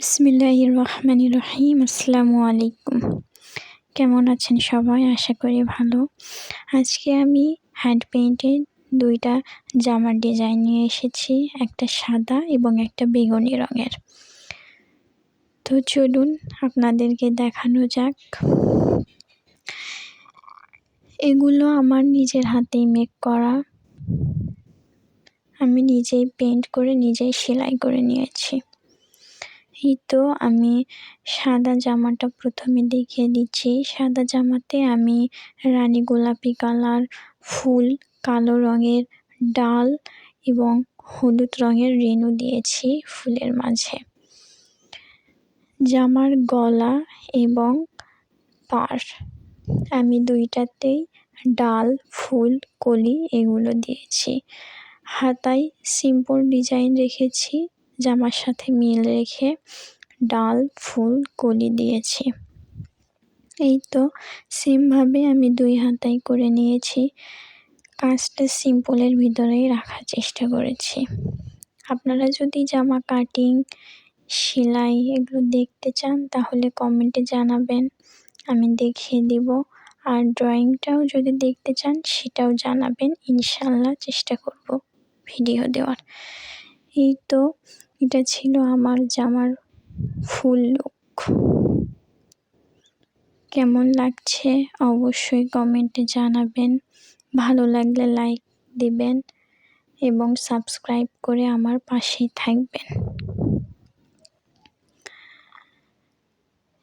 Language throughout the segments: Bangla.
বিসমিল্লাহ রহমান রহিম আসসালামু আলাইকুম কেমন আছেন সবাই? আশা করি ভালো। আজকে আমি হ্যান্ড পেইন্টের দুইটা জামার ডিজাইন নিয়ে এসেছি। একটা সাদা এবং একটা বেগুনি রঙের। তো চলুন আপনাদেরকে দেখানো যাক। এগুলো আমার নিজের হাতেই মেক করা। আমি নিজেই পেন্ট করে নিজেই সেলাই করে নিয়েছি। এই তো আমি সাদা জামাটা প্রথমে দেখিয়ে দিচ্ছি। সাদা জামাতে আমি রানী গোলাপি কালার ফুল, কালো রঙের ডাল এবং হলুদ রঙের রেনু দিয়েছি ফুলের মাঝে। জামার গলা এবং পার আমি দুইটাতেই ডাল, ফুল, কলি এগুলো দিয়েছি। হাতায় সিম্পল ডিজাইন রেখেছি। জামার সাথে মিল রেখে ডাল, ফুল, কলি দিয়েছি। এই তো সেমভাবে আমি দুই হাতাই করে নিয়েছি। কাজটা সিম্পলের ভিতরেই রাখার চেষ্টা করেছি। আপনারা যদি জামা কাটিং, সেলাই এগুলো দেখতে চান, তাহলে কমেন্টে জানাবেন। আমি দেখিয়ে দিব। আর ড্রয়িংটাও যদি দেখতে চান, সেটাও জানাবেন। ইনশাল্লাহ চেষ্টা করব ভিডিও দেওয়ার। এই তো এটা ছিল আমার জামার ফুল লুক কেমন লাগছে অবশ্যই কমেন্টে জানাবেন। ভালো লাগলে লাইক দিবেন এবং সাবস্ক্রাইব করে আমার পাশেই থাকবেন।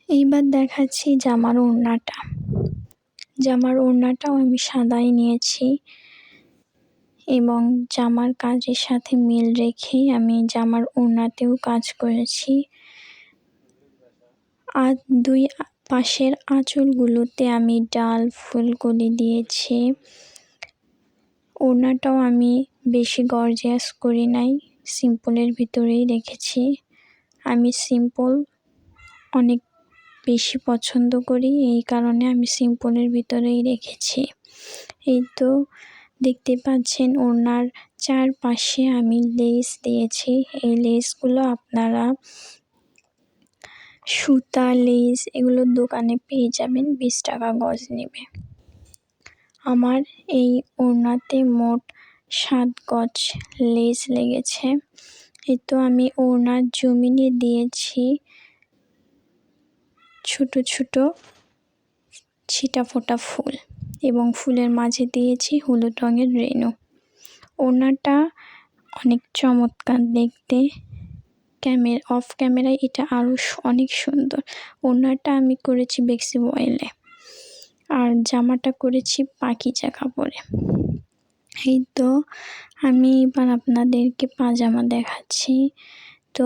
এইবার দেখাচ্ছি জামার ওড়নাটা। জামার ওড়নাটাও আমি সাদাই নিয়েছি। এবং জামার কাজের সাথে মিল রেখেই আমি জামার ওড়নাতেও কাজ করেছি। আর দুই পাশের আঁচলগুলোতে আমি ডাল, ফুলকলি দিয়েছি। ওড়নাটাও আমি বেশি গর্জিয়াস করি নাই, সিম্পলের ভিতরেই রেখেছি। আমি সিম্পল অনেক বেশি পছন্দ করি, এই কারণে আমি সিম্পলের ভিতরেই রেখেছি। এই তো দেখতে পাচ্ছেন ওনার চারপাশে আমি লেস দিয়েছি। এই লেসগুলো আপনারা সুতা, লেস এগুলো দোকানে পেয়ে যাবেন, বিশ টাকা গজ নেবে। আমার এই ওড়নাতে মোট সাত গজ লেস লেগেছে। এই তো আমি ওড়নার জমিনে দিয়েছি ছোট ছোট ছিটা ফোটা ফুল। এবং ফুলের মাঝে দিয়েছি হলুদ রঙের রেনু ওড়নাটা অনেক চমৎকার দেখতে। ক্যামেরা অফ ক্যামেরায় এটা আরও অনেক সুন্দর। ওড়নাটা আমি করেছি বেক্সি বয়েলে। আর জামাটা করেছি পাখিচা কাপড়ে। এই তো আমি এবার আপনাদেরকে পাজামা দেখাচ্ছি। তো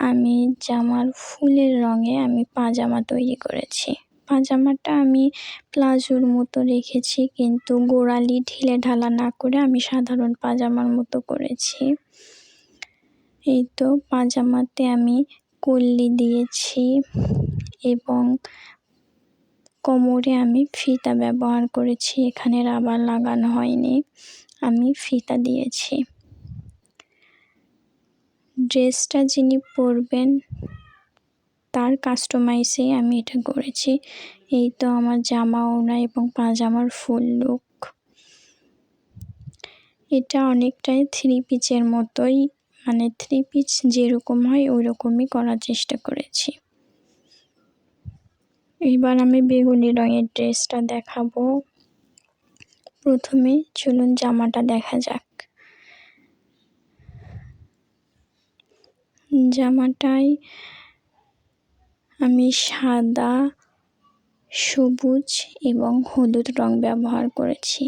আমি জামার ফুলের রঙে আমি পাজামা তৈরি করেছি। পাজামাটা আমি প্লাজোর মতো রেখেছি, কিন্তু গোড়ালি ঢিলে ঢালা না করে আমি সাধারণ পাজামার মতো করেছি। এই তো পাজামাতে আমি কল্লি দিয়েছি এবং কোমরে আমি ফিতা ব্যবহার করেছি, এখানে রাবার লাগানো হয়নি, আমি ফিতা দিয়েছি। ড্রেসটা যিনি পরবেন তার কাস্টমাইজে আমি এটা করেছি। এই তো আমার জামা ওনা এবং পাজামার ফুল লুক এটা অনেকটাই থ্রি পিচের মতোই মানে থ্রি পিচ যেরকম হয় ওই রকমই করার চেষ্টা করেছি। এবার আমি বেগুনি রঙের ড্রেসটা দেখাবো। প্রথমে চলুন জামাটা দেখা যাক। জামাটায় আমি সাদা, সবুজ এবং হলুদ রং ব্যবহার করেছি।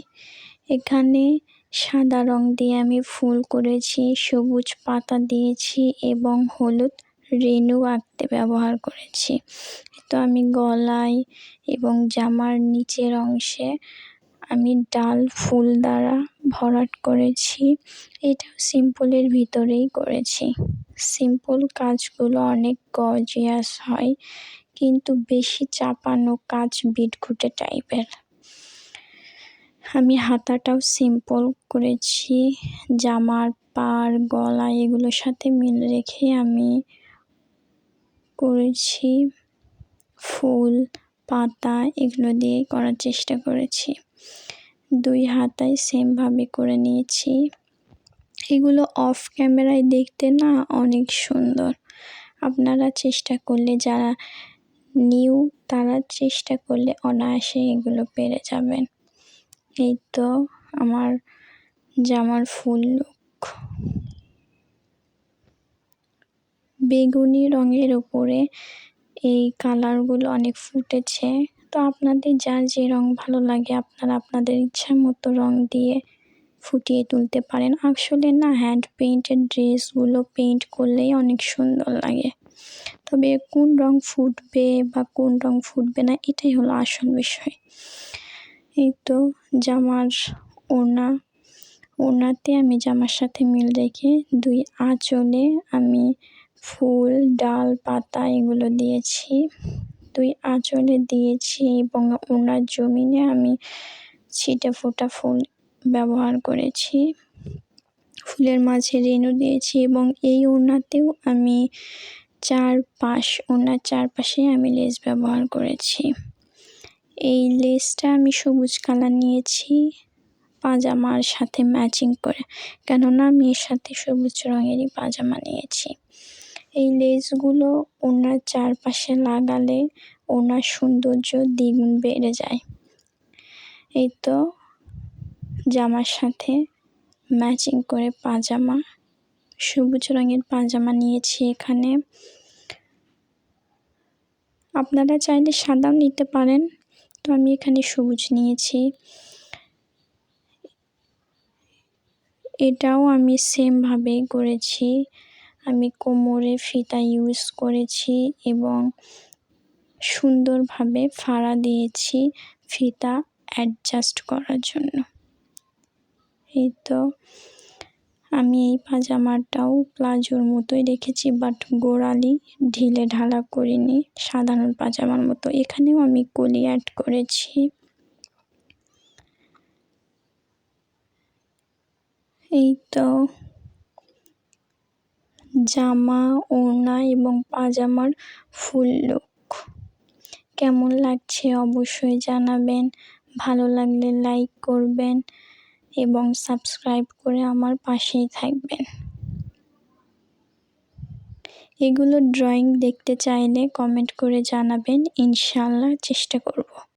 এখানে সাদা রং দিয়ে আমি ফুল করেছি, সবুজ পাতা দিয়েছি এবং হলুদ রেণু আঁকতে ব্যবহার করেছি। তো আমি গলায় এবং জামার নিচের অংশে আমি ডাল, ফুল দ্বারা ভরাট করেছি। এটাও সিম্পলের ভিতরেই করেছি। সিম্পল কাজগুলো অনেক গর্জিয়াস হয়, কিন্তু বেশি চাপানো কাজ বিটঘুটে টাইপের। আমি হাতাটাও সিম্পল করেছি, জামার পার গলা এগুলোর সাথে মিল রেখে আমি করেছি। ফুল, পাতা এগুলো দিয়েই করার চেষ্টা করেছি। দুই হাতায় সেমভাবে করে নিয়েছি। এগুলো অফ ক্যামেরায় দেখতে না অনেক সুন্দর। আপনারা চেষ্টা করলে, যারা নিউ, তারা চেষ্টা করলে অনায়াসে এগুলো পেরে যাবেন। এই তো আমার জামার ফুল লুক বেগুনি রঙের ওপরে এই কালারগুলো অনেক ফুটেছে। তো আপনাদের যার যে রং ভালো লাগে, আপনারা আপনাদের ইচ্ছা মতো রং দিয়ে ফুটিয়ে তুলতে পারেন। আসলে না হ্যান্ড পেইন্টেড ড্রেসগুলো পেইন্ট করলেই অনেক সুন্দর লাগে। তবে কোন রং ফুটবে বা কোন রং ফুটবে না, এটাই হলো আসল বিষয়। এই তো জামার ওড়না, ওড়নাতে আমি জামার সাথে মিল রেখে দুই আঁচলে আমি ফুল, ডাল, পাতা এগুলো দিয়েছি। দুই আঁচলে দিয়েছি এবং ওনার জমিনে আমি ছিটে ফোটা ফুল ব্যবহার করেছি। ফুলের মাঝে রেনু দিয়েছি এবং এই ওড়নাতেও আমি চারপাশ, ওনার চারপাশে আমি লেস ব্যবহার করেছি। এই লেসটা আমি সবুজ কালার নিয়েছি, পাজামার সাথে ম্যাচিং করে। কেননা আমি এর সাথে সবুজ রঙেরই পাজামা নিয়েছি। এই লেসগুলো ওনার চারপাশে লাগালে ওনার সৌন্দর্য দ্বিগুণ বেড়ে যায়। এই তো জামার সাথে ম্যাচিং করে পাজামা, সবুজ রঙের পাজামা নিয়েছি এখানে। আপনারা চাইলে সাদাও নিতে পারেন, তো আমি এখানে সবুজ নিয়েছি। এটাও আমি সেমভাবে করেছি। আমি কোমরে ফিতা ইউজ করেছি এবং সুন্দরভাবে ফাড়া দিয়েছি ফিতা অ্যাডজাস্ট করার জন্য। এই তো আমি এই পাজামাটাও প্লাজোর মতোই রেখেছি বাট গোড়ালি ঢিলে ঢালা করিনি, সাধারণ পাজামার মতো। এখানেও আমি কলি অ্যাড করেছি। এই তো জামা, ওড়না এবং পাজামার ফুল লুক। কেমন লাগছে অবশ্যই জানাবেন। ভালো লাগলে লাইক করবেন এবং সাবস্ক্রাইব করে আমার পাশেই থাকবেন। এগুলো ড্রয়িং দেখতে চাইলে কমেন্ট করে জানাবেন। ইনশাল্লাহ চেষ্টা করব।